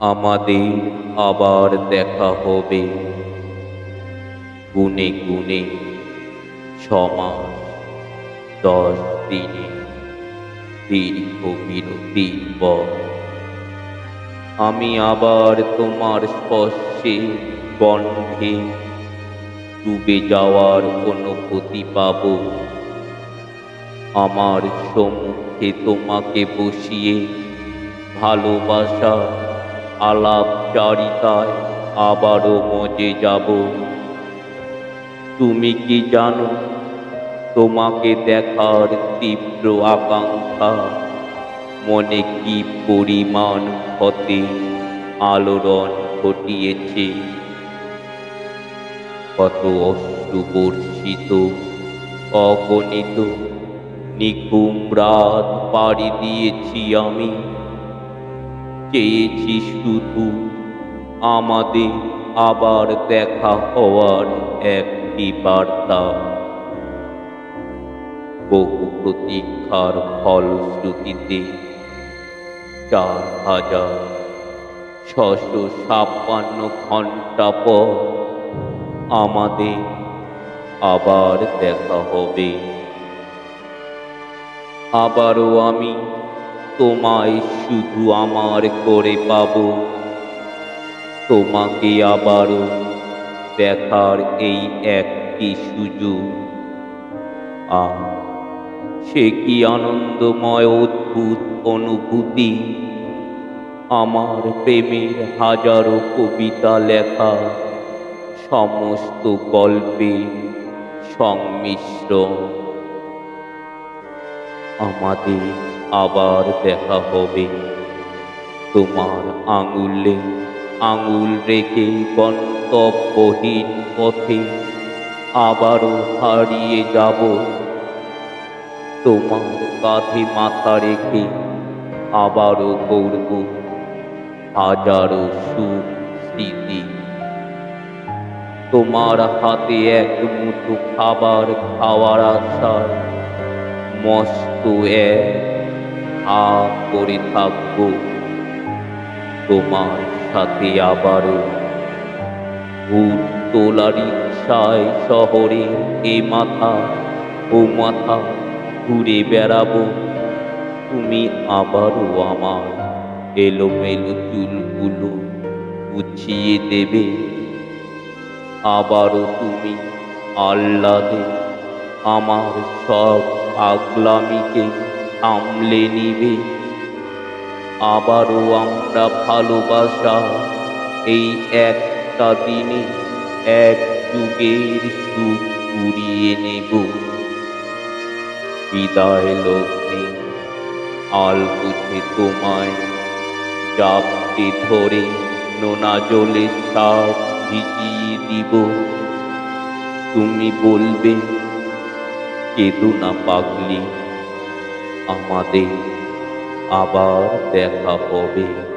আমাদের আবার দেখা হবে। গুনে গুনে সমাজ দশ দিনে দীর্ঘ বিরতির আমি আবার তোমার স্পর্শে গন্ধে ডুবে যাওয়ার অনুভূতি পাব। আমার সম্মুখে তোমাকে বসিয়ে ভালোবাসা আলাপচারিতায় আবারও মজে যাব। তুমি কি জানো, তোমাকে দেখার তীব্র আকাঙ্ক্ষা, মনে কি পরিমাণ ক্ষতে আলোড়ন ঘটিয়েছে? কত অশ্রু বর্ষিত অগণিত নিকুম রাত পাড়ি দিয়েছি আমি। চেয়েছি শুধু আমাদের আবার দেখা হওয়ার একটি বার্তা। বহু প্রতীক্ষার ফলশ্রুতিতে চার হাজার ছশো ছাপ্পান্ন ঘণ্টা পর আমাদের আবার দেখা হবে। আবারও আমি তোমায় শুধু আমার করে পাব। তোমাকে আবারও দেখার এই একটি সুযোগ। আর সে কি আনন্দময় অদ্ভুত অনুভূতি? আমার প্রেমের হাজারো কবিতা লেখা, সমস্ত গল্পে সংমিশ্রণ। আমাদের আবার দেখা হবে। তোমার আঙুলে আঙুল রেখে গন্তব্যহীন পথে আবারও হারিয়ে যাব। তোমার কাঁধে মাথা রেখে আবারও করব হাজারো সুখ স্মৃতি তোমার হাতে এক মুঠো খাবার খাওয়ার আশায় মস্ত করে থাকব তোমার সাথে আবারও তোলার ইচ্ছায় শহরে এ মাথা, ও মাথা ঘুরে বেড়াবো। তুমি আবারও আমার এলোমেলো চুলগুলো গুছিয়ে দেবে। আবারও তুমি আহ্লাদে আমার সব পাগলামিকে আমলে নিবে। আবারও আমরা ভালোবাসা এই একটা দিনে এক যুগের সুখ কুড়িয়ে নেব। বিদায় লগ্নে, আল বুঝে তোমায় জাপটে ধরে নোনা জলে সাপ ভিজিয়ে দিব। তুমি বলবে কেঁদো না পাগলি। আমাদের আবার দেখা হবে।